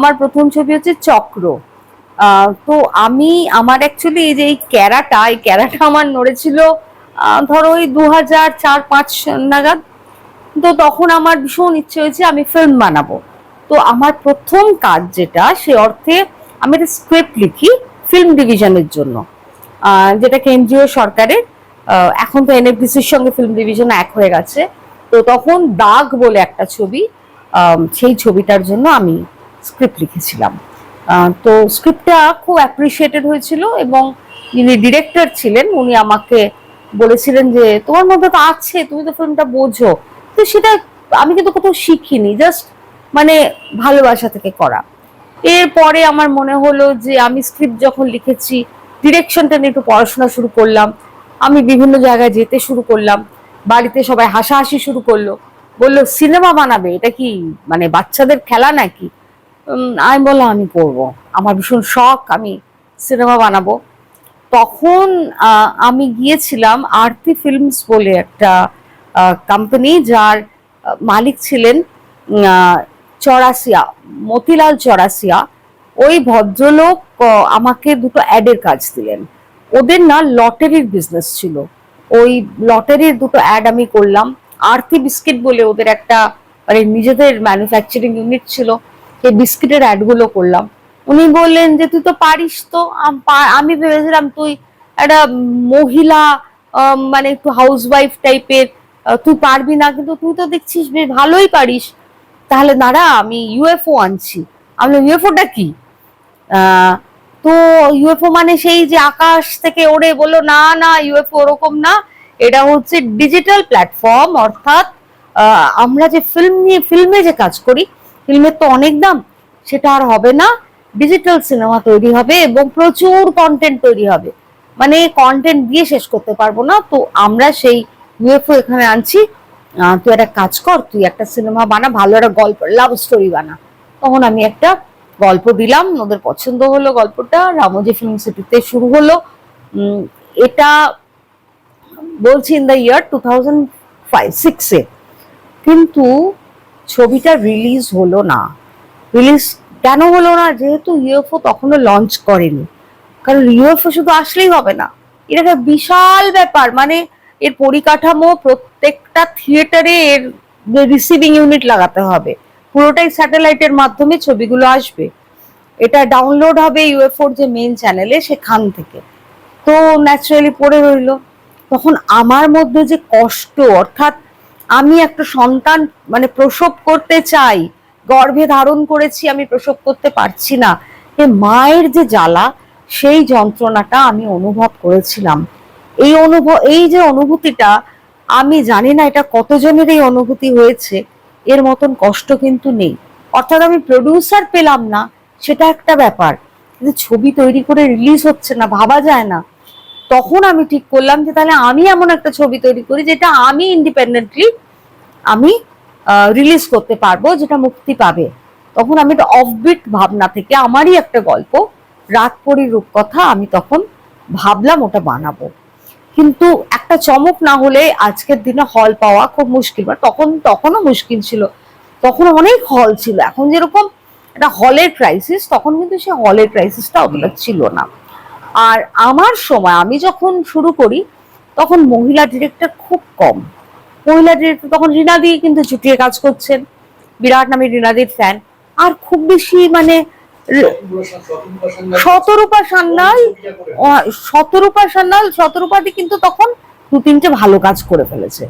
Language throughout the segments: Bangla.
আমার প্রথম ছবি হচ্ছে চক্র। তো আমি, আমার অ্যাকচুয়ালি এই যে এই ক্যারাটা এই ক্যারাটা আমার নড়েছিল ধরো ওই দু হাজার চার পাঁচ নাগাদ। তো তখন আমার ভীষণ ইচ্ছে হয়েছে আমি ফিল্ম বানাবো। তো আমার প্রথম কাজ যেটা, সে অর্থে আমি একটা স্ক্রিপ্ট লিখি ফিল্ম ডিভিশনের জন্য। যেটা কেন্দ্রীয় সরকারের। এখন তো এনএফডিসির সঙ্গে ফিল্ম ডিভিশন এক হয়ে গেছে। তো তখন দাগ বলে একটা ছবি সেই ছবিটার জন্য আমি স্ক্রিপ্ট লিখেছিলাম। তো স্ক্রিপ্টটা খুব অ্যাপ্রিসিয়েটেড হয়েছিল এবং যিনি ডিরেক্টর ছিলেন, উনি আমাকে বলেছিলেন যে, তোমার মধ্যে তো আছে, তুমি তো ফিল্মটা বোঝো। তো সেটা আমি কিন্তু কোথাও শিখিনি জাস্ট মানে ভালোবাসা থেকে করা। এরপরে আমার মনে হলো যে, আমি স্ক্রিপ্ট যখন লিখেছি ডিরেকশনটা নিয়ে একটু পড়াশোনা শুরু করলাম। আমি বিভিন্ন জায়গায় যেতে শুরু করলাম। বাড়িতে সবাই হাসাহাসি শুরু করল। বলল, সিনেমা বানাবে? এটা কি মানে বাচ্চাদের খেলা নাকি? আমি বললাম, আমি করব আমার ভীষণ শখ, আমি সিনেমা বানাবো। তখন আমি গিয়েছিলাম আরতি ফিল্মস বলে একটা কোম্পানি যার মালিক ছিলেন চরাসিয়া মতিলাল চরাসিয়া ওই ভদ্রলোক আমাকে দুটো অ্যাডের কাজ দিলেন। ওদের না লটারির বিজনেস ছিল। ওই লটারির দুটো অ্যাড আমি করলাম। আরতি বিস্কিট বলে ওদের একটা মানে নিজেদের ম্যানুফ্যাকচারিং ইউনিট ছিল। সেই বিস্কিটের অ্যাডগুলো করলাম। উনি বললেন যে, তুই তো পারিস তো। আমি ভেবেছিলাম তুই একটা মহিলা মানে একটু হাউস ওয়াইফ টাইপের তুই পারবি না, কিন্তু তুই তো দেখছিস বেশ ভালোই পারিস। তাহলে দাঁড়া, আমি ইউএফও আনছি। আমি ইউএফওটা কি? তো ইউএফও মানে সেই যে আকাশ থেকে ওড়ে বলল, না না ইউএফও ওরকম না। এটা হচ্ছে ডিজিটাল প্ল্যাটফর্ম অর্থাৎ আমরা যে ফিল্ম নিয়ে ফিল্মে যে কাজ করি ফিল্মের তো অনেক দাম, সেটা আর হবে না। ডিজিটাল সিনেমা তৈরি হবে এবং প্রচুর কন্টেন্ট তৈরি হবে। মানে কন্টেন্ট দিয়ে শেষ করতে পারব না। তো আমরা সেই ইউএফও এখানে আনছি। তুই একটা কাজ কর, তুই একটা সিনেমা বানা, ভালো একটা গল্প লাভ স্টোরি বানা। তখন আমি একটা গল্প দিলাম, ওদের পছন্দ হলো গল্পটা, রামোজি ফিল্ম সিটিতে শুরু হলো। এটা বলছি in the year two thousand five সিক্সে কিন্তু ছবিটা রিলিজ হলো না। রিলিজ কেন হলো না? যেহেতু ইউএফও তখনও লঞ্চ করেনি। কারণ ইউএফও শুধু আসলেই হবে না। এটা একটা বিশাল ব্যাপার মানে এর পরিকাঠামো প্রত্যেকটা থিয়েটারে এর রিসিভিং ইউনিট লাগাতে হবে। পুরোটাই স্যাটেলাইটের মাধ্যমে ছবিগুলো আসবে। এটা ডাউনলোড হবে ইউএফওর যে মেন চ্যানেলে সেখান থেকে। তো ন্যাচারালি পড়ে রইল। তখন আমার মধ্যে যে কষ্ট, অর্থাৎ আমি একটা সন্তান মানে প্রসব করতে চাই, গর্ভে ধারণ করেছি, আমি প্রসব করতে পারছি না। এ মায়ের যে জ্বালা, সেই যন্ত্রণাটা আমি অনুভব করেছিলাম। এই অনুভব এই যে অনুভূতিটা, আমি জানি না এটা কতজনের এই অনুভূতি হয়েছে, এর মতন কষ্ট কিন্তু নেই। অর্থাৎ আমি প্রডিউসার পেলাম না, সেটা একটা ব্যাপার। কিন্তু ছবি তৈরি করে রিলিজ হচ্ছে না, ভাবা যায় না। তখন আমি ঠিক করলাম যে তাহলে আমি এমন একটা ছবি তৈরি করি যেটা আমি ইন্ডিপেন্ডেন্টলি আমি রিলিজ করতে পারব, যেটা মুক্তি পাবে। তখন আমি একটা অফবিট ভাবনা থেকে আমারই একটা গল্প রাত পরি রূপকথা আমি তখন ভাবলাম ওটা বানাবো। কিন্তু একটা চমক না হলে আজকের দিনে হল পাওয়া খুব মুশকিল। বা তখন, তখনও মুশকিল ছিল। তখন অনেক হল ছিল। এখন যেরকম একটা হলের ক্রাইসিস তখন কিন্তু সে হলের ক্রাইসিসটা অতটা ছিল না। আর আমার সময় আমি যখন শুরু করি তখন মহিলা ডিরেক্টর খুব কম। মহিলা ডিরেক্টর তখন রিনাদি কিন্তু চুটিয়ে কাজ করছেন। বিরাট নামে রিনাদির ফ্যান আর খুব বেশি মানে শতরূপা সান্যাল আহ, শতরূপা সান্যাল শতরূপাদি কিন্তু তখন দু তিনটে ভালো কাজ করে ফেলেছে।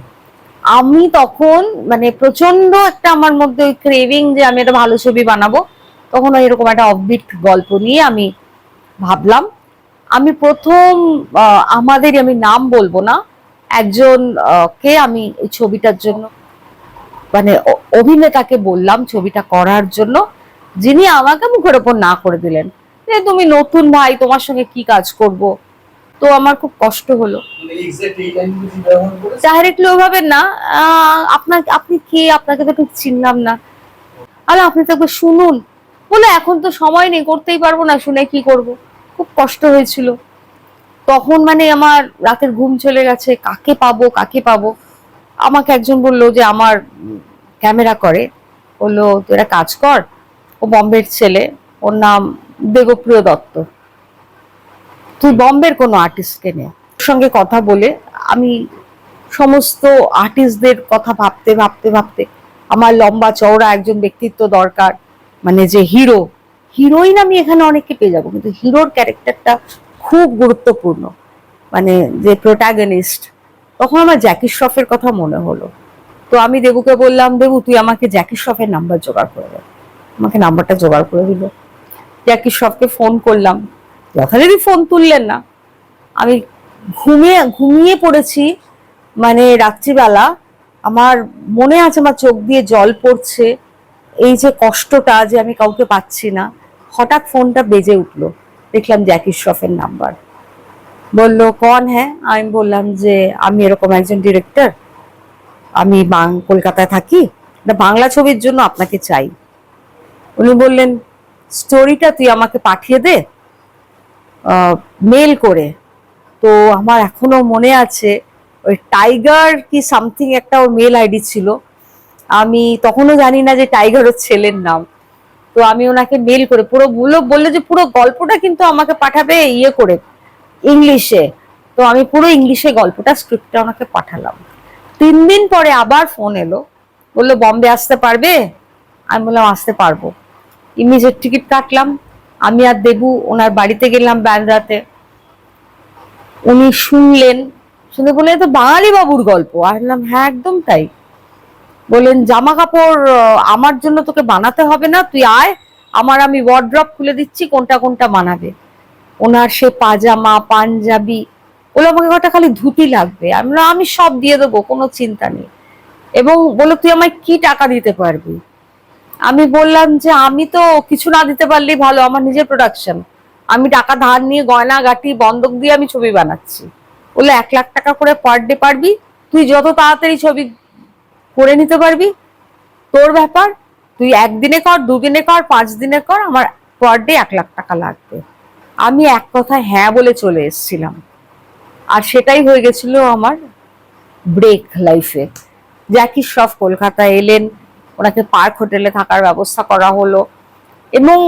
আমি তখন মানে প্রচণ্ড একটা আমার মধ্যে ওই ক্রেভিং যে আমি একটা ভালো ছবি বানাবো তখন ওই এরকম একটা অফবিট গল্প নিয়ে আমি ভাবলাম আমি প্রথম আহ, আমাদেরই আমি নাম বলব না একজন কে আমি এই ছবিটার জন্য মানে অভিনেতাকে বললাম ছবিটা করার জন্য যিনি আমাকে মুখের ওপর না করে দিলেন যে তুমি নতুন ভাই তোমার সঙ্গে কি কাজ করব? তো আমার খুব কষ্ট হলো। ডাইরেক্টলি ওভাবে না আপনার আপনি কে? আপনাকে তো ঠিক চিনলাম না। আরে আপনি তো শুনুন। বলে এখন তো সময় নেই করতেই পারব না শুনে কি করব? খুব কষ্ট হয়েছিল। তখন মানে আমার রাতের ঘুম চলে গেছে, কাকে পাবো কাকে পাবো? আমাকে একজন বলল যে, আমার ক্যামেরা করে। বলল, তুই একটা কাজ কর, ও বম্বের ছেলে, ওর নাম দেবপ্রিয় দত্ত। তুই বম্বের কোনো আর্টিস্টকে নে। ওর সঙ্গে কথা বলে আমি সমস্ত আর্টিস্টদের কথা ভাবতে ভাবতে ভাবতে আমার লম্বা চওড়া একজন ব্যক্তিত্ব দরকার মানে যে হিরো হিরোইন আমি এখানে অনেককে পেয়ে যাব, কিন্তু হিরোর ক্যারেক্টারটা খুব গুরুত্বপূর্ণ। মানে যে প্রোটাগনিস্ট তখন আমার জ্যাকি শ্রফের কথা মনে হলো। তো আমি দেবুকে বললাম, দেবু, তুই আমাকে জ্যাকি শ্রফের নাম্বার জোগাড় করে দে। আমাকে নাম্বারটা জোগাড় করে দিল। জ্যাকি শ্রফকে ফোন করলাম। যথারীতি ফোন তুললেন না, আমি ঘুমিয়ে ঘুমিয়ে পড়েছি। মানে রাত্রিবেলা আমার মনে আছে, আমার চোখ দিয়ে জল পড়ছে। এই যে কষ্টটা যে আমি কাউকে পাচ্ছি না হঠাৎ ফোনটা বেজে উঠল। দেখলাম জ্যাকি শ্রফের নাম্বার। বলল, কন হ্যাঁ? আমি বললাম যে, আমি এরকম একজন ডিরেক্টর। আমি কলকাতায় থাকি। বাংলা ছবির জন্য আপনাকে চাই। উনি বললেন, স্টোরিটা তুই আমাকে পাঠিয়ে দে মেল করে। তো আমার এখনও মনে আছে, ওই টাইগার কি সামথিং একটা ওর মেল আইডি ছিল। আমি তখনও জানি না যে টাইগার ওর ছেলের নাম। তো আমি ওনাকে মেল করে, পুরো বলল যে পুরো গল্পটা কিন্তু আমাকে পাঠাবে ইয়ে করে, ইংলিশে। তো আমি পুরো ইংলিশে গল্পটা স্ক্রিপ্টটা ওনাকে পাঠালাম। তিন দিন পরে আবার ফোন এলো, বলল বম্বে আসতে পারবে? আমি বললাম, আসতে পারব। ইমিডিয়েট টিকিট কাটলাম। আমি আর দেবু, ওনার বাড়িতে গেলাম ব্যান্ডরাতে উনি শুনলেন, শুনে বললেন তো বাঙালি বাবুর গল্প। আর হ্যাঁ একদম তাই। বললেন জামা কাপড় আমার জন্য তোকে বানাতে হবে না, তুই আয়, আমার আমি ওয়ার্ড্রপ খুলে দিচ্ছি, কোনটা কোনটা বানাবে। ওনার সে পাজামা, পাঞ্জাবি, বলে আমাকে কটা খালি ধুতি লাগবে। আমি আমি সব দিয়ে দেবো, কোনো চিন্তা নেই। এবং বলো তুই আমায় কি টাকা দিতে পারবি? আমি বললাম যে, আমি তো কিছু না দিতে পারলেই ভালো, আমার নিজের প্রোডাকশন আমি টাকা ধার নিয়ে গয়না গাটি, বন্ধক দিয়ে আমি ছবি বানাচ্ছি। বলে এক লাখ টাকা করে পার ডে পারবি? তুই যত তাড়াতাড়ি ছবি করে নিতে পারবি। তোর ব্যাপার, তুই একদিনে কর, দুদিনে কর, পাঁচ দিনে কর, আমার পার ডে এক লাখ টাকা লাগবে। আমি এক কথায় হ্যাঁ বলে চলে এসেছিলাম। আর সেটাই হয়ে গেছিল আমার ব্রেক লাইফে জ্যাকি শ্রফ কলকাতায় এলেন, ওনাকে পার্ক হোটেলে থাকার ব্যবস্থা করা হলো। এবং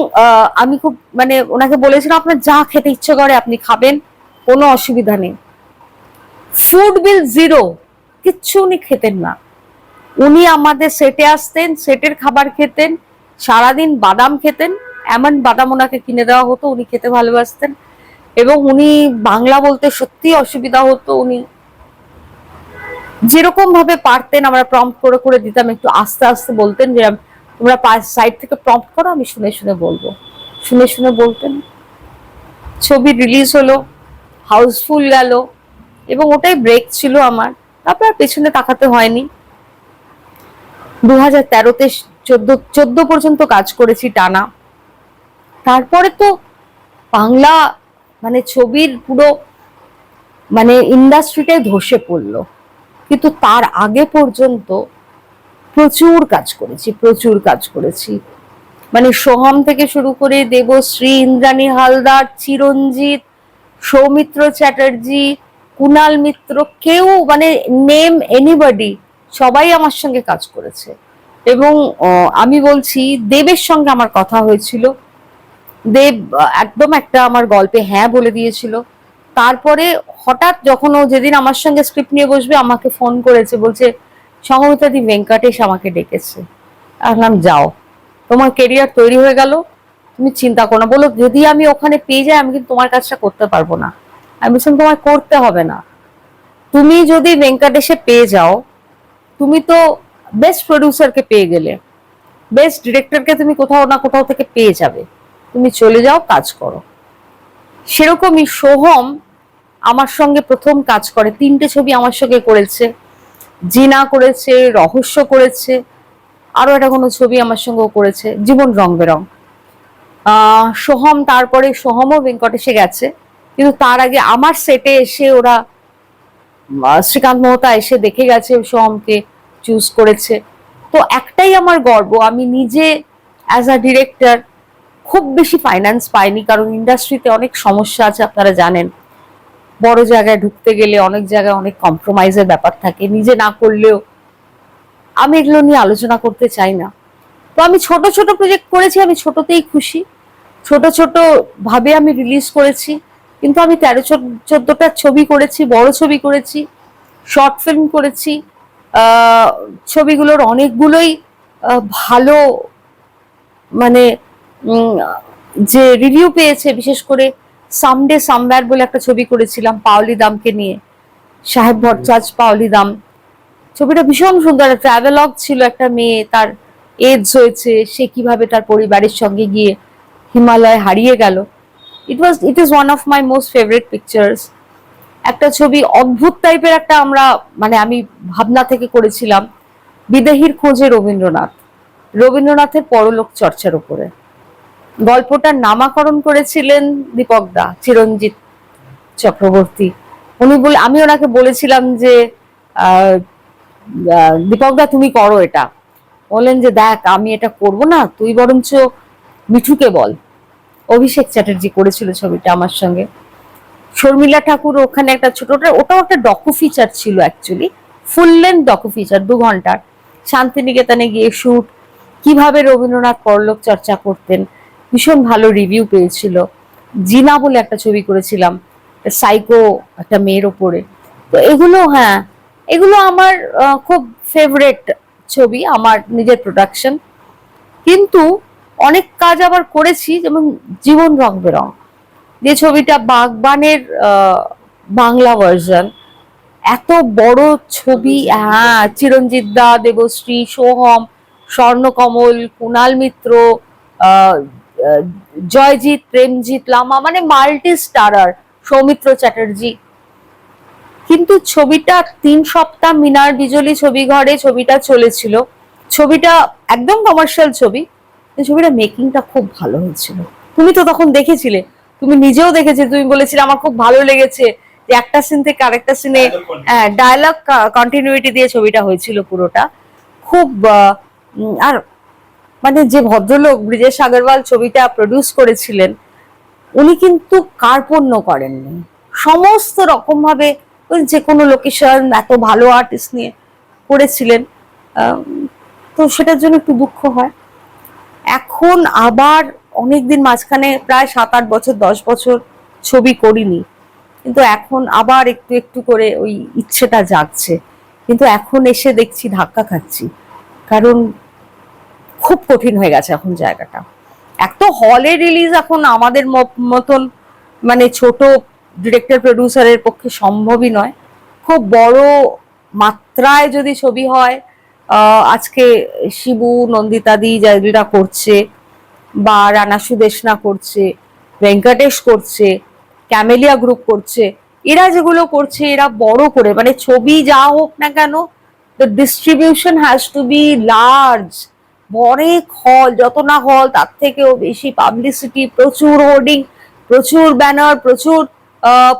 আমি খুব মানে ওনাকে বলেছিলাম, আপনার যা খেতে ইচ্ছে করে আপনি খাবেন, কোনো অসুবিধা নেই। ফুড বিল জিরো কিচ্ছু উনি খেতেন না। উনি আমাদের সেটে আসতেন, সেটের খাবার খেতেন, সারাদিন বাদাম খেতেন, এমন বাদাম ওনাকে কিনে দেওয়া হতো, উনি খেতে ভালোবাসতেন এবং উনি বাংলা বলতে সত্যি অসুবিধা হতো উনি। যেরকম ভাবে পারতেন, আমরা প্রম্পট করে করে দিতাম, একটু আস্তে আস্তে বলতেন, যে তোমরা সাইড থেকে প্রম্পট করো, আমি শুনে শুনে বলব। শুনে শুনে বলতেন। ছবি রিলিজ হলো হাউসফুল গেল, এবং ওটাই ব্রেক ছিল আমার। তারপর পেছনে তাকাতে হয়নি। দু হাজার তেরোতে চোদ্দ চোদ্দ পর্যন্ত কাজ করেছি টানা। তারপরে তো বাংলা মানে ছবির পুরো মানে ইন্ডাস্ট্রিটাই ধসে পড়ল। কিন্তু তার আগে পর্যন্ত প্রচুর কাজ করেছি, প্রচুর কাজ করেছি। মানে সোহম থেকে শুরু করে দেবশ্রী, ইন্দ্রাণী হালদার, চিরঞ্জিত, সৌমিত্র চ্যাটার্জি, কুনাল মিত্র, কেউ মানে নেম এনিবডি সবাই আমার সঙ্গে কাজ করেছে। এবং আমি বলছি, দেবের সঙ্গে আমার কথা হয়েছিল। দেব, একদম একটা আমার গল্পে হ্যাঁ বলে দিয়েছিল। তারপরে হঠাৎ যখন ও যেদিন আমার সঙ্গে স্ক্রিপ্ট নিয়ে বসবে, আমাকে ফোন করেছে, বলছে সংগমিতাদি ভেঙ্কটেশ আমাকে ডেকেছে। আসলাম যাও। তোমার কেরিয়ার তৈরি হয়ে গেল। তুমি চিন্তা করো না। বলো যদি আমি ওখানে পেয়ে যাই, আমি কিন্তু তোমার কাজটা করতে পারব না। আমি বলছিলাম তোমার করতে হবে না। তুমি যদি ভেঙ্কটেশে পেয়ে যাও তুমি তো বেস্ট প্রডিউসারকে পেয়ে গেলে। বেস্ট ডিরেক্টরকে তুমি কোথাও না কোথাও থেকে পেয়ে যাবে। তুমি চলে যাও, কাজ করো। সেরকমই সোহম আমার সঙ্গে প্রথম কাজ করে। তিনটে ছবি আমার সঙ্গে করেছে। জিনা করেছে, রহস্য করেছে, আরও একটা কোনো ছবি আমার সঙ্গেও করেছে, জীবন রং বেরং। সোহম তারপরে সোহমও ভেঙ্কটেশে গেছে। কিন্তু তার আগে আমার সেটে এসে ওরা শ্রীকান্ত মোহতা এসে দেখে গেছে সোহমকে। চুজ করেছে। তো একটাই আমার গর্ব, আমি নিজে অ্যাজ আ ডিরেক্টর খুব বেশি ফাইন্যান্স পাইনি, কারণ ইন্ডাস্ট্রিতে অনেক সমস্যা আছে, আপনারা জানেন। বড় জায়গায় ঢুকতে গেলে অনেক জায়গায় অনেক কম্প্রোমাইজের ব্যাপার থাকে, নিজে না করলেও আমি এগুলো নিয়ে আলোচনা করতে চাই না। তো আমি ছোট ছোট প্রজেক্ট করেছি, আমি ছোটতেই খুশি। ছোট ছোট ভাবে আমি রিলিজ করেছি, কিন্তু আমি তেরো, চোদ্দটা ছবি করেছি, বড় ছবি করেছি শর্ট ফিল্ম করেছি ছবিগুলোর অনেকগুলোই ভালো মানে যে রিভিউ পেয়েছে বিশেষ করে সামডে সামওয়্যার বলে একটা ছবি করেছিলাম পাওলি দামকে নিয়ে সাহেব ভট্টাচ পাওলি দাম। ছবিটা ভীষণ সুন্দর ট্রাভেলগ ছিল একটা মেয়ে তার এজ হয়েছে সে কীভাবে তার পরিবারের সঙ্গে গিয়ে হিমালয় হারিয়ে গেল। It was it is one of my most favourite pictures একটা ছবি অদ্ভুত টাইপের একটা আমরা মানে আমি ভাবনা থেকে করেছিলাম, বিদেহীর খোঁজে রবীন্দ্রনাথ। রবীন্দ্রনাথের পরলোক চর্চার উপরে। গল্পটার নামাকরণ করেছিলেন দীপক দা, চিরঞ্জিত চক্রবর্তী। উনি বলে, আমি ওনাকে বলেছিলাম যে দীপক দা, তুমি করো এটা। বললেন যে, দেখ, আমি এটা করব না, তুই বরঞ্চ মিঠুকে বল। অভিষেক চ্যাটার্জি করেছিল ছবিটা আমার সঙ্গে। শর্মিলা ঠাকুর ওখানে একটা ছোটটা ওটাও একটা ডকু ফিচার ছিল actually full length docu feature দু ঘণ্টার। শান্তিনিকেতনে গিয়ে শুট কীভাবে রবীন্দ্রনাথ পরলোক চর্চা করতেন, ভীষণ ভালো রিভিউ পেয়েছিল। জিনা বলে একটা ছবি করেছিলাম সাইকো একটা মেয়ের ওপরে। তো এগুলো হ্যাঁ এগুলো আমার খুব ফেভারেট ছবি, আমার নিজের প্রোডাকশন কিন্তু অনেক কাজ আবার করেছি, যেমন জীবন রং বেরং। যে ছবিটা বাগবানের বাংলা ভার্সন এত বড় ছবি হ্যাঁ চিরঞ্জিত দা, দেবশ্রী, সোহম, স্বর্ণকমল কুণাল মিত্র জয়জিৎ, প্রেমজিৎ লামা মানে মাল্টি স্টারার সৌমিত্র চ্যাটার্জি। কিন্তু ছবিটা তিন সপ্তাহ মিনার বিজলি ছবি ঘরে ছবিটা চলেছিল। ছবিটা একদম কমার্শিয়াল ছবি। ছবিটা মেকিংটা খুব ভালো হয়েছিল। তুমি তো তখন দেখেছিলে। তুমি নিজেও দেখেছিলে তুমি বলেছিলে আমার খুব ভালো লেগেছে। যে একটা সিন থেকে আরেকটা সিনে ডায়লগ কন্টিনিউটি দিয়ে ছবিটা হয়েছিল পুরোটা। খুব আর মানে যে ভদ্রলোক ব্রিজেশ আগরওয়াল ছবিটা প্রডিউস করেছিলেন উনি কিন্তু কার্পণ্য করেননি। সমস্ত রকম ভাবে ওই যে কোনো লোকেশন এত ভালো আর্টিস্ট নিয়ে করেছিলেন তো সেটার জন্য একটু দুঃখ হয়। এখন আবার অনেকদিন মাঝখানে প্রায় সাত আট বছর, দশ বছর ছবি করিনি। কিন্তু এখন আবার একটু একটু করে ওই ইচ্ছেটা জাগছে। কিন্তু এখন এসে দেখছি ধাক্কা খাচ্ছি। কারণ খুব কঠিন হয়ে গেছে এখন জায়গাটা। এক তো হলে রিলিজ এখন আমাদের মতন মানে ছোট ডিরেক্টর প্রডিউসারের পক্ষে সম্ভবই নয়। খুব বড় মাত্রায় যদি ছবি হয় আজকে শিবু নন্দিতাদি যারা করছে। বা রানা সুদেশনা করছে, ভেঙ্কটেশ করছে, ক্যামেলিয়া গ্রুপ করছে, এরা যেগুলো করছে এরা বড় করে মানে ছবি যা হোক না কেন the distribution has to be large অনেক হল যত না হল তার থেকেও বেশি পাবলিসিটি প্রচুর হোর্ডিং প্রচুর ব্যানার প্রচুর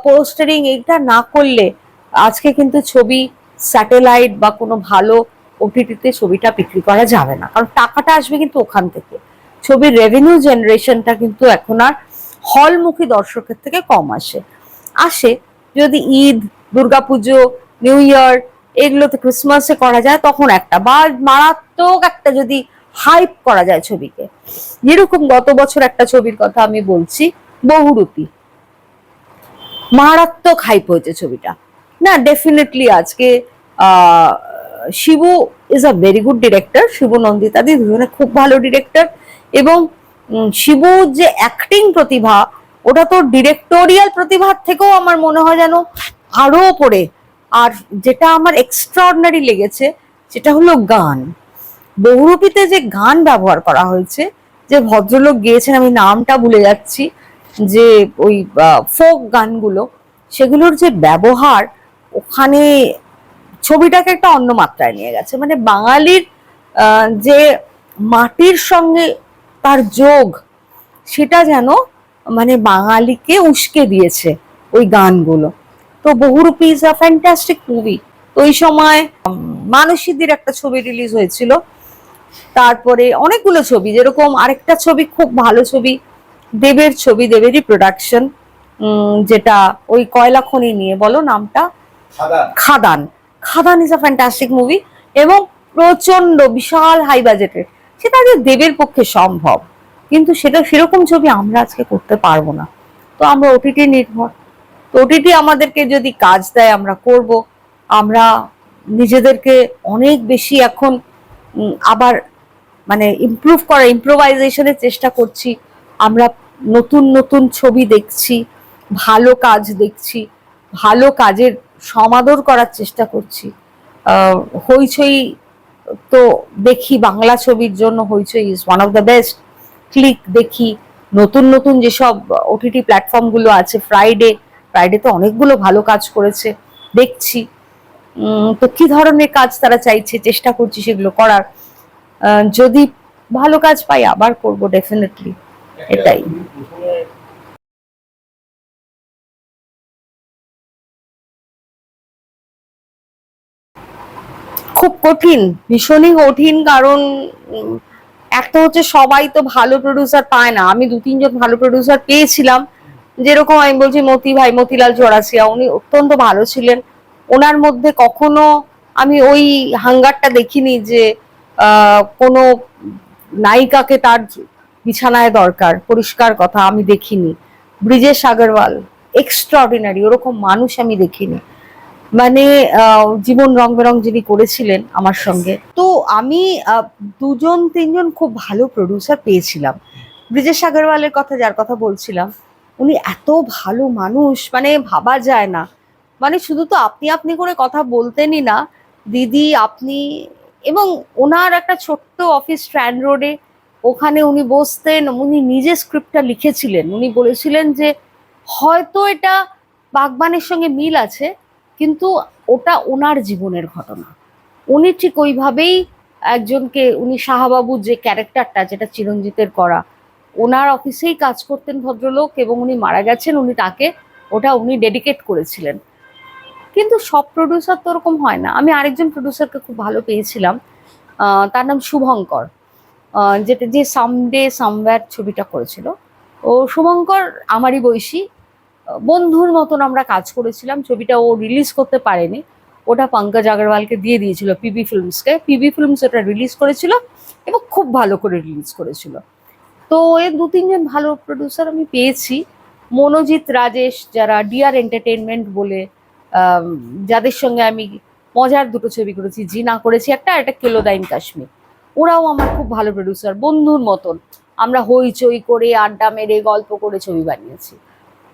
পোস্টারিং এটা না করলে আজকে কিন্তু ছবি স্যাটেলাইট বা কোনো ভালো ওটিটিতে ছবিটা বিক্রি করা যাবে না। কারণ টাকাটা আসবে কিন্তু ওখান থেকে। ছবির রেভিনিউ জেনারেশনটা কিন্তু এখন আর হলমুখী দর্শকের থেকে কম আসে। আসে যদি ঈদ, দুর্গাপুজো নিউ ইয়ার এগুলোতে ক্রিসমাসে করা যায়, তখন একটা বা মারাত্মক একটা যদি হাইপ করা যায় ছবিকে। যেরকম গত বছর একটা ছবির কথা আমি বলছি, বহুরূপী। মারাত্মক হাইপ হয়েছে ছবিটা। না ডেফিনেটলি আজকে Shibu is a very good director Shibu নন্দিতাদি দুজনে খুব ভালো ডিরেক্টর এবং শিবুর যে অ্যাক্টিং প্রতিভা, ওটা তো ডিরেক্টোরিয়াল প্রতিভার থেকেও আমার মনে হয় যেন আরও ওপরে। আর যেটা আমার এক্সট্রাঅর্ডিনারি লেগেছে, সেটা হলো গান। বহুরূপীতে যে গান ব্যবহার করা হয়েছে, যে ভদ্রলোক গিয়েছেন, আমি নামটা ভুলে যাচ্ছি, যে ওই ফোক গানগুলো, সেগুলোর যে ব্যবহার, ওখানে ছবিটাকে একটা অন্য মাত্রায় নিয়ে গেছে। মানে বাঙালির যে মাটির সঙ্গে তার যোগ সেটা যেন মানে বাঙালিকে উস্কে দিয়েছে ওই গানগুলো। তো Bahurupi is a fantastic movie তো ওই সময় উম, মানসীদের একটা ছবি রিলিজ হয়েছিল। তারপরে অনেকগুলো ছবি যেরকম আরেকটা ছবি খুব ভালো ছবি দেবের ছবি দেবেরই প্রোডাকশন যেটা ওই কয়লা খনি নিয়ে বলো নামটা? Khadaan. Khadaan. Khadaan is a fantastic movie এবং প্রচণ্ড বিশাল হাই বাজেটের সেটা যে দেবের পক্ষে সম্ভব, কিন্তু সেটা সেরকম ছবি আমরা আজকে করতে পারব না। তো আমরা ওটিটি নির্ভর। তো ওটিটি আমাদেরকে যদি কাজ দেয়, আমরা করব। আমরা নিজেদেরকে অনেক বেশি এখন আবার মানে ইমপ্রুভ করা ইম্প্রোভাইজেশনের চেষ্টা করছি। আমরা নতুন নতুন ছবি দেখছি, ভালো কাজ দেখছি, ভালো কাজের সমাদর করার চেষ্টা করছি। হইচই তো দেখি বাংলা ছবির জন্য Hoichoi is one of the best click দেখি নতুন নতুন যেসব ওটিটি প্ল্যাটফর্মগুলো আছে ফ্রাইডে ফ্রাইডে তো অনেকগুলো ভালো কাজ করেছে দেখছি। তো কি ধরনের কাজ তারা চাইছে চেষ্টা করছি সেগুলো করার। যদি ভালো কাজ পাই আবার করব ডেফিনেটলি এটাই। খুব কঠিন, ভীষণই কঠিন, কারণ একটা হচ্ছে সবাই তো ভালো প্রডিউসার পায় না। আমি দু, তিনজন ভালো প্রডিউসার পেয়েছিলাম। যেরকম আমি বলছি মতি ভাই, মতিলাল চৌরাসিয়া উনি অত্যন্ত ভালো ছিলেন। ওনার মধ্যে কখনো আমি ওই হাঙ্গারটা দেখিনি যে কোনো নায়িকাকে তার বিছানায় দরকার। পরিষ্কার কথা, আমি দেখিনি। ব্রিজেশ আগরওয়াল এক্সট্রাঅর্ডিনারি ওরকম মানুষ আমি দেখিনি। মানে জীবন রং বেরং যিনি করেছিলেন আমার সঙ্গে। তো আমি দুজন, তিনজন খুব ভালো প্রডিউসার পেয়েছিলাম। ব্রিজেশ আগরওয়ালের কথা, যার কথা বলছিলাম, উনি এত ভালো মানুষ মানে ভাবা যায় না। মানে শুধু তো আপনি আপনি করে কথা বলতেনই না, দিদি, আপনি, এবং ওনার একটা ছোট্ট অফিস স্ট্র্যান্ড রোডে, ওখানে উনি বসতেন, উনি নিজে স্ক্রিপ্টটা লিখেছিলেন। উনি বলেছিলেন যে, হয়তো এটা বাগবানের সঙ্গে মিল আছে কিন্তু ওটা ওনার জীবনের ঘটনা। উনি ঠিক ওইভাবেই একজনকে, উনি শাহবাবুর যে ক্যারেক্টারটা, যেটা চিরঞ্জিতের করা, ওনার অফিসেই কাজ করতেন ভদ্রলোক এবং উনি মারা গেছেন, উনি তাকে, ওটা উনি ডেডিকেট করেছিলেন। কিন্তু সব প্রডিউসার তো ওরকম হয় না। আমি আরেকজন প্রডিউসারকে খুব ভালো পেয়েছিলাম তার নাম শুভঙ্কর। যেটা যে সামডে সামওয়্যার ছবিটা করেছিল। ও শুভঙ্কর আমারই বয়সী বন্ধুর মতন আমরা কাজ করেছিলাম। ছবিটা ও রিলিজ করতে পারেনি। ওটা পঙ্কজ আগরওয়ালকে দিয়ে দিয়েছিল পিবি ফিল্মসকে পিবি ফিল্মস ওটা রিলিজ করেছিল এবং খুব ভালো করে রিলিজ করেছিল। তো এ দু তিনজন ভালো প্রডিউসার আমি পেয়েছি। মনোজিৎ রাজেশ, যারা ডিয়ার এন্টারটেনমেন্ট বলে যাদের সঙ্গে আমি মজার দুটো ছবি করেছি জিনা করেছি, একটা একটা কেলোদাইন কাশ্মীর ওরাও আমার খুব ভালো প্রডিউসার বন্ধুর মতন। আমরা হইচই করে আড্ডা মেরে গল্প করে ছবি বানিয়েছি।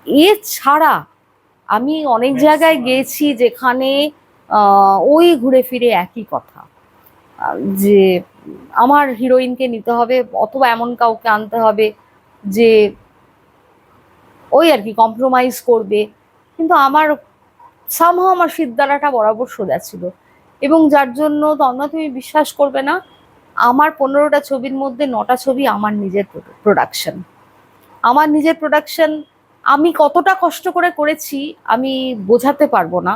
এছাড়া আমি অনেক জায়গায় গেছি যেখানে ওই ঘুরে ফিরে একই কথা। যে আমার হিরোইনকে নিতে হবে অথবা এমন কাউকে আনতে হবে যে ওই আর কি কম্প্রোমাইজ করবে। কিন্তু আমার সামহ আমার সিদ্ধারাটা বরাবর সোজা ছিল। এবং যার জন্য তন্মা তুমি বিশ্বাস করবে না আমার পনেরোটা ছবির মধ্যে নটা ছবি আমার নিজের প্রোডাকশন আমার নিজের প্রোডাকশন আমি কতটা কষ্ট করে করেছি, আমি বোঝাতে পারব না।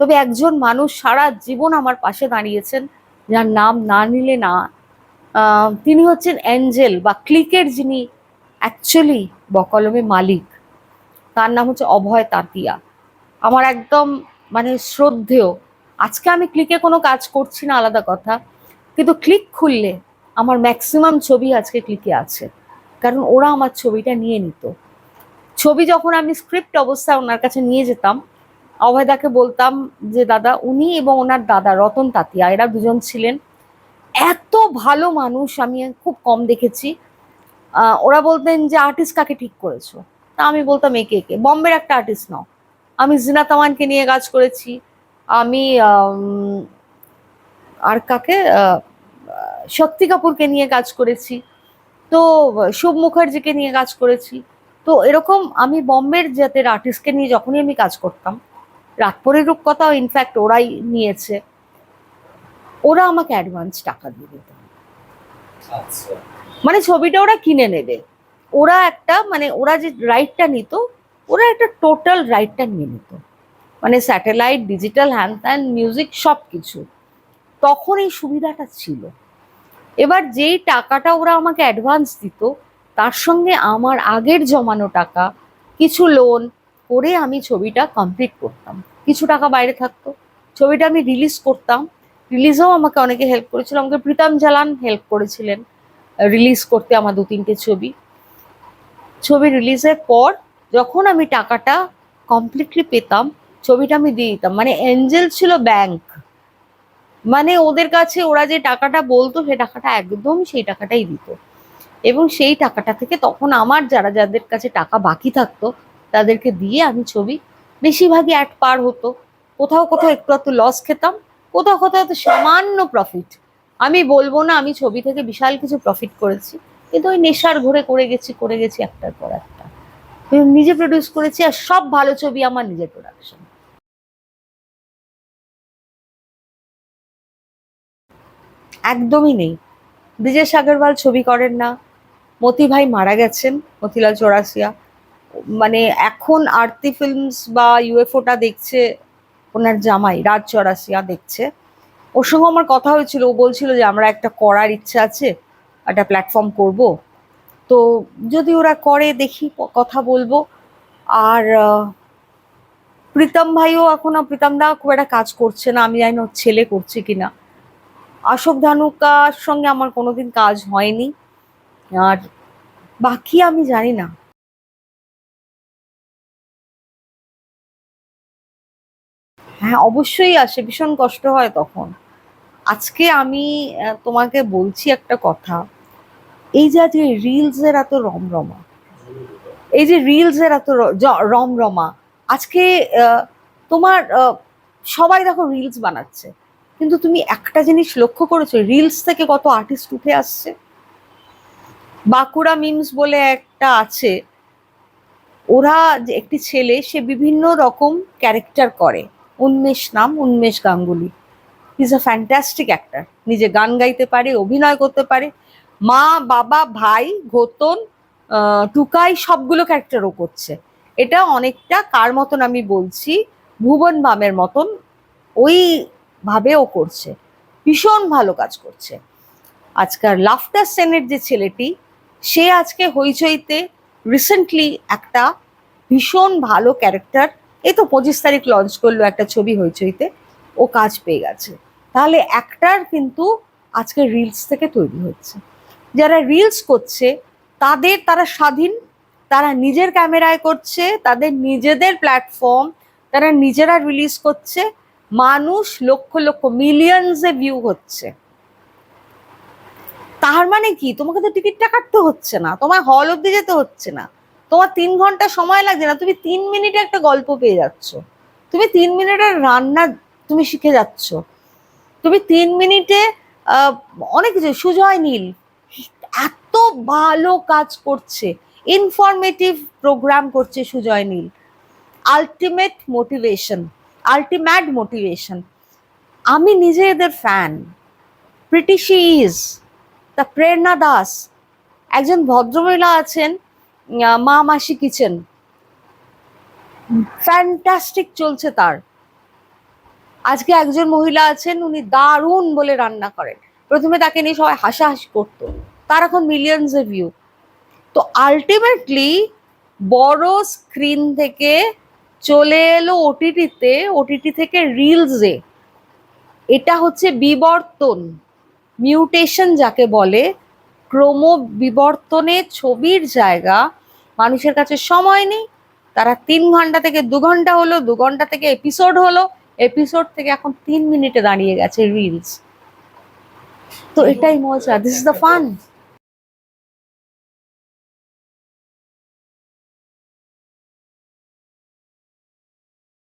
তবে একজন মানুষ সারা জীবন আমার পাশে দাঁড়িয়েছেন, যার নাম না নিলে না। তিনি হচ্ছেন অ্যাঞ্জেল বা ক্লিকের যিনি অ্যাকচুয়ালি বকলমে মালিক। তার নাম হচ্ছে অভয় তাঁতিয়া। আমার একদম মানে শ্রদ্ধেয়। আজকে আমি ক্লিকে কোনো কাজ করছি না, আলাদা কথা। কিন্তু ক্লিক খুললে আমার ম্যাক্সিমাম ছবি আজকে ক্লিকে আছে। কারণ ওরা আমার ছবিটা নিয়ে নিত। ছবি যখন আমি স্ক্রিপ্ট অবস্থায় ওনার কাছে নিয়ে যেতাম, অভয়দাকে বলতাম যে, দাদা, উনি এবং ওনার দাদা রতন তাতিয়া, এরা দুজন ছিলেন। এত ভালো মানুষ, আমি খুব কম দেখেছি। ওরা বলতেন যে, আর্টিস্ট কাকে ঠিক করেছ? তা আমি বলতাম একে একে বম্বের একটা আর্টিস্ট নাও। আমি জিনা তামানকে নিয়ে কাজ করেছি। আমি আর কাকে? শক্তি কাপুরকে নিয়ে কাজ করেছি। তো, শুভ মুখার্জিকে নিয়ে কাজ করেছি। তো এরকম আমি বম্বের জাতের আর্টিস্টকে নিয়ে যখনই আমি কাজ করতাম রাতপরের রূপকথাও ইনফ্যাক্ট ওরাই নিয়েছে ওরা আমাকে অ্যাডভান্স টাকা দিয়ে দিত। আচ্ছা। মানে ছবিটা ওরা কিনে নেবে। ওরা একটা মানে ওরা যে রাইটটা নিত ওরা একটা টোটাল রাইটটা নিয়ে নিত। মানে স্যাটেলাইট ডিজিটাল হ্যান ত্যান মিউজিক সব কিছু তখন এই সুবিধাটা ছিল। এবার যেই টাকাটা ওরা আমাকে অ্যাডভান্স দিত তার সঙ্গে আমার আগের জমানো টাকা, কিছু লোন করে আমি ছবিটা কমপ্লিট করতাম। কিছু টাকা বাইরে থাকতো। ছবিটা আমি রিলিজ করতাম। রিলিজেও আমাকে অনেকে হেল্প করেছিল। আমাকে প্রীতম জালান হেল্প করেছিলেন রিলিজ করতে আমার দু তিনটে ছবি। ছবি রিলিজের পর যখন আমি টাকাটা কমপ্লিটলি পেতাম, ছবিটা আমি দিয়ে দিতাম। মানে এঞ্জেল ছিল ব্যাংক মানে ওদের কাছে ওরা যে টাকাটা বলতো, সে টাকাটা একদম সেই টাকাটাই দিত। এবং সেই টাকাটা থেকে তখন আমার যারা, যাদের কাছে টাকা বাকি থাকতো, তাদেরকে দিয়ে আমি ছবি বেশিরভাগই অ্যাড পার হতো। কোথাও কোথাও একটু একটু লস খেতাম, কোথাও কোথাও তো সামান্য প্রফিট আমি বলব না, আমি ছবি থেকে বিশাল কিছু প্রফিট করেছি, কিন্তু ওই নেশার ঘুরে করে গেছি করে গেছি একটার পর একটা। নিজে প্রডিউস করেছি আর সব ভালো ছবি আমার নিজের প্রোডাকশন একদমই নেই। ব্রিজেশ আগরওয়াল ছবি করেন না মতি ভাই মারা গেছেন, মতিলাল চৌরাসিয়া মানে এখন আরতি ফিল্মস বা ইউএফওটা দেখছে ওনার জামাই, রাজ চৌরাসিয়া দেখছে। ওর সঙ্গে আমার কথা হয়েছিল, ও বলছিল যে আমরা একটা করার ইচ্ছা আছে, একটা প্ল্যাটফর্ম করব। তো যদি ওরা করে, দেখি, কথা বলব। আর প্রীতম ভাইও এখন, প্রীতম দা খুব একটা কাজ করছে না, আমি জানি ওর ছেলে করছে কিনা। অশোক ধানুকার সঙ্গে আমার কোনোদিন কাজ হয়নি। আর বাকি আমি জানি না। হ্যাঁ অবশ্যই আসে, ভীষণ কষ্ট হয় তখন। আজকে আমি তোমাকে বলছি একটা কথা। এই যে আজকে রিলসের এত রমরমা, এই যে রিলসের এত রমরমা, আজকে তোমার সবাই দেখো রিলস বানাচ্ছে। কিন্তু তুমি একটা জিনিস লক্ষ্য করেছ রিলস থেকে কত আর্টিস্ট উঠে আসছে? বাঁকুড়া মিমস বলে একটা আছে। ওরা যে একটি ছেলে, সে বিভিন্ন রকম ক্যারেক্টার করে। উন্মেষ নাম, Unmesh Ganguly. Is a fantastic actor নিজে গান গাইতে পারে, অভিনয় করতে পারে। মা, বাবা, ভাই, ঘোতন টুকাই সবগুলো ক্যারেক্টারও করছে। এটা অনেকটা কার মতন আমি বলছি, ভুবন বামের মতন ওই ভাবে ও করছে। ভীষণ ভালো কাজ করছে। আজকাল লাফটার সেনের যে ছেলেটি সে আজকে হইচইতে রিসেন্টলি একটা ভীষণ ভালো ক্যারেক্টার এই তো পঁচিশ তারিখ লঞ্চ করল একটা ছবি হইচইতে, ও কাজ পেয়ে গেছে। তাহলে অ্যাক্টার কিন্তু আজকে রিলস থেকে তৈরি হচ্ছে। যারা রিলস করছে, তাদের, তারা স্বাধীন, তারা নিজের ক্যামেরায় করছে, তাদের নিজেদের প্ল্যাটফর্ম তারা নিজেরা রিলিজ করছে, মানুষ লক্ষ লক্ষ মিলিয়নসে ভিউ হচ্ছে। তার মানে কি? তোমাকে তো টিকিটটা কাটতে হচ্ছে না। তোমার হল অব্দি যেতে হচ্ছে না। তোমার তিন ঘণ্টা সময় লাগছে না। তুমি তিন মিনিটে একটা গল্প পেয়ে যাচ্ছ। তুমি তিন মিনিটের রান্না তুমি শিখে যাচ্ছ। তুমি তিন মিনিটে অনেক কিছু, সুজয় নীল, এত ভালো কাজ করছে। ইনফরমেটিভ প্রোগ্রাম করছে Sujoy Neel. Ultimate motivation ultimate motivation আমি নিজে এদের ফ্যান প্রিটি শি ইজ তা প্রেরণা দাস, একজন ভদ্রমহিলা আছেন মা মাসি কিচেন। ফ্যান্টাস্টিক চলছে তার। আজকে একজন মহিলা আছেন, উনি দারুণ বলে রান্না করেন। প্রথমে তাকে নিয়ে সবাই হাসাহাসি করতো। তার এখন মিলিয়নস এ ভিউ তো আলটিমেটলি বড় স্ক্রিন থেকে চলে এলো ওটিটিতে ওটিটি থেকে রিলসে এটা হচ্ছে বিবর্তন। মিউটেশন যাকে বলে ক্রম বিবর্তনে ছবির জায়গা, মানুষের কাছে সময় নেই। তারা তিন ঘণ্টা থেকে দু ঘণ্টা হলো, দু ঘণ্টা থেকে এপিসোড হলো এপিসোড থেকে এখন তিন মিনিটে দাঁড়িয়ে গেছে রিলস তো এটাই মজা দিস ইজ দ্য ফান